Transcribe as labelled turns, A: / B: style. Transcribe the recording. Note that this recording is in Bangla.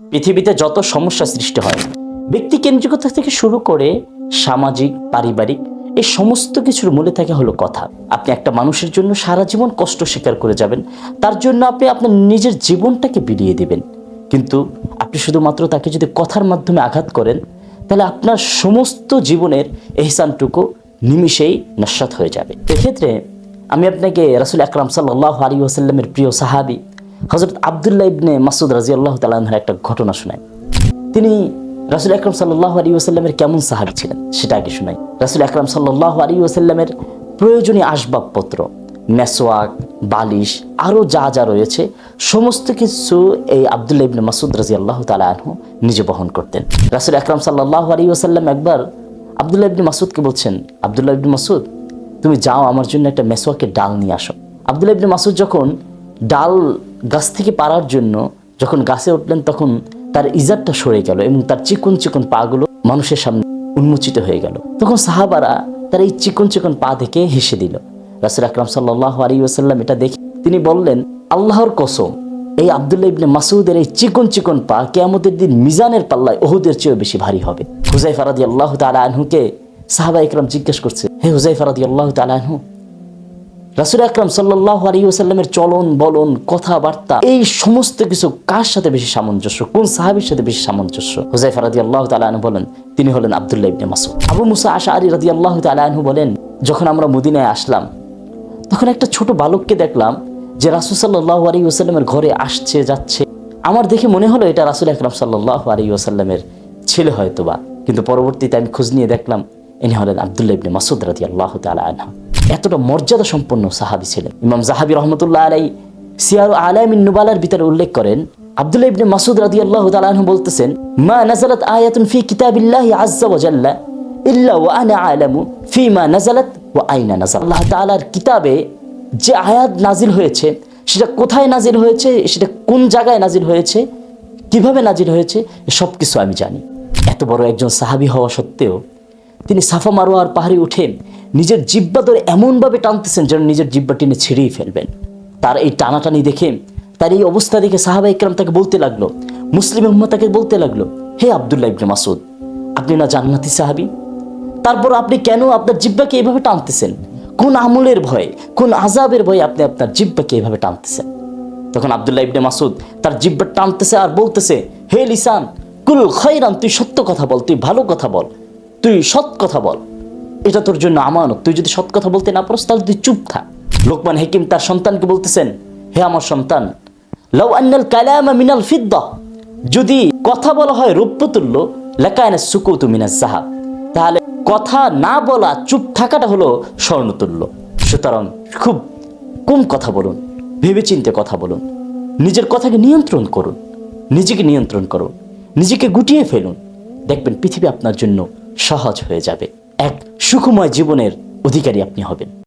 A: পৃথিবীতে যত সমস্যা সৃষ্টি হয় ব্যক্তি কেন্দ্রিকতা থেকে শুরু করে সামাজিক, পারিবারিক, এই সমস্ত কিছুর মূলে থাকে হলো কথা। আপনি একটা মানুষের জন্য সারা জীবন কষ্ট স্বীকার করে যাবেন, তার জন্য আপনি আপনার নিজের জীবনটাকে বিলিয়ে দিবেন। কিন্তু আপনি শুধুমাত্র তাকে যদি কথার মাধ্যমে আঘাত করেন, তাহলে আপনার সমস্ত জীবনের এহসানটুকু নিমিষেই নস্বাত হয়ে যাবে। এক্ষেত্রে আমি আপনাকে রাসুল আকরাম সাল্লাহ আলী ওসাল্লামের প্রিয় সাহাবি হজরত আবদুল্লাহ ইবনে মাসুদ রাজি আল্লাহ তালাহের একটা ঘটনা শোনায় তিনি রাসুল আকরম সাল্লাহ আলী ওসাল্লামের কেমন সাহাবি ছিলেন সেটা আগে শোনাই। রাসুল আকরম সাল্লাহ আলী ওসাল্লামের প্রয়োজনীয় আসবাবপত্র মেসোয়াক বালিশ আরও যা যা রয়েছে, সমস্ত কিছু এই আবদুল্লাহ ইবনে মাসুদ রাজি আল্লাহ তালা আনহু নিজে বহন করতেন। রাসুল আকরম সাল্লাহ আলী ওসাল্লাম একবার আবদুল্লাহ ইবনে মাসুদকে বলছেন, আবদুল্লাহ ইবনে মাসুদ তুমি যাও আমার জন্য একটা মেসোয়াকের ডাল নিয়ে আসো। আবদুল্লাহ ইবনে মাসুদ যখন ডাল গাছ থেকে পাড়ার জন্য যখন গাছে উঠলেন, তখন তার ইজারটা সরে গেল এবং তার চিকন চিকন পাগুলো মানুষের সামনে উন্মোচিত হয়ে গেল। তখন সাহাবারা তার এই চিকন চিকন পা দেখে হেসে দিল। রাসুল আকরাম সাল্লাহ আলী ওসাল্লাম এটা দেখে তিনি বললেন, আল্লাহর কসম, এই আবদুল্লাহ ইবনে মাসুদের এই চিকন চিকন পা কেয়ামতের দিন মিজানের পাল্লায় ওহুদের চেয়েও বেশি ভারী হবে। হুজাই ফারাদি আল্লাহ তালা আনহুকে সাহাবা ইকরাম জিজ্ঞেস করছে, হে হুজাই ফারাদি আল্লাহ তালা আনহু রাসুল আকরাম সাল্লাহ আলী ওসাল্লামের চলন, বলন, কথাবার্তা, এই সমস্ত কিছু কার সাথে বেশি সামঞ্জস্য? কোন সাহাবির সাথে বেশি সামঞ্জস্য? হুজাই ফারাদি আল্লাহ তালু বলেন, তিনি হলেন আবদুল্লাহ ইবনে মাসুদ আবু মুসা আশা আলী রাদি আল্লাহ তালু বলেন, যখন আমরা মদিনায় আসলাম, তখন একটা ছোট বালককে দেখলাম যে রাসুল সাল্লাহ আলী ওসাল্লামের ঘরে আসছে, যাচ্ছে। আমার দেখে মনে হলো এটা রাসুল আকরাম সাল্লাহ আলী ওসাল্লামের ছেলে হয়তো বা কিন্তু পরবর্তীতে আমি খোঁজ নিয়ে দেখলাম, ইনি হলেন আবদুল্লাহ ইবনে মাসুদ রাদি আল্লাহ তালা এতটা মর্যাদা সম্পন্ন সাহাবি ছিলেন। ইমাম জাহাবি রহমতুল্লাহ আলাই সিয়ার আলামিন নুবালার ভিতরে উল্লেখ করেন, আব্দুল্লাহ ইবনে মাসুদ রাদিয়াল্লাহু তাআলা আনহু বলতেছেন, মা নাযালাত আয়াতুন ফি কিতাবিল্লাহি আযজা ওয়া জাল্লা ইল্লা ওয়া আনা আলামু ফিমা নাযালাত ওয়া আইনা নাযাল আল্লাহ তাআলার কিতাবে যে আয়াত নাজিল হয়েছে, সেটা কোথায় নাজিল হয়েছে, সেটা কোন জায়গায় নাজিল হয়েছে, কীভাবে নাজিল হয়েছে সব কিছু আমি জানি। এত বড় একজন সাহাবি হওয়া সত্ত্বেও তিনি সাফা মারোয়ার পাহাড়ে উঠে নিজের জিব্বা ধরে এমনভাবে টানতেছেন যেন নিজের জিব্বা টেনে ছিঁড়েই ফেলবেন। তার এই টানাটানি দেখে, তার এই অবস্থা দেখে সাহাবা ইকরাম তাকে বলতে লাগল, মুসলিম উম্মা তাকে বলতে লাগল, হে আবদুল্লাহ ইবনে মাসুদ আপনি না জান্নাতি সাহাবি? তারপর আপনি কেন আপনার জিব্বাকে এভাবে টানতেছেন? কোন আমলের ভয়ে, কোন আজাবের ভয়ে আপনি আপনার জিব্বাকে এভাবে টানতেছেন? তখন আবদুল্লাহ ইবনে মাসুদ তার জিব্বা টানতেছে আর বলতেছে, হে লিসান, কুল খৈরান, তুই সত্য কথা বল, তুই ভালো কথা বল। তুই সৎ কথা বল। এটা তোর জন্য আমানত। তুই যদি সৎ কথা বলতে না পারস, তাহলে তুই চুপ থাক। লোকমান হেকিম তার সন্তানকে বলতেছেন, হে আমার সন্তান, লাউ আন্নাল কালামা মিনাল ফিদ্দা। যদি কথা বলা হয় রৌপ্য তুল্য লেকায়না সুকুতু মিনাজ জাহাব তাহলে কথা না বলা, চুপ থাকাটা হলো স্বর্ণতুল্য। সুতরাং খুব কম কথা বলুন, ভেবেচিন্তে কথা বলুন। নিজের কথাকে নিয়ন্ত্রণ করুন। নিজেকে নিয়ন্ত্রণ করুন। নিজেকে গুটিয়ে ফেলুন। দেখবেন পৃথিবী আপনার জন্য সহজ হয়ে যাবে। এক সুখময় জীবনের অধিকারী আপনি হবেন।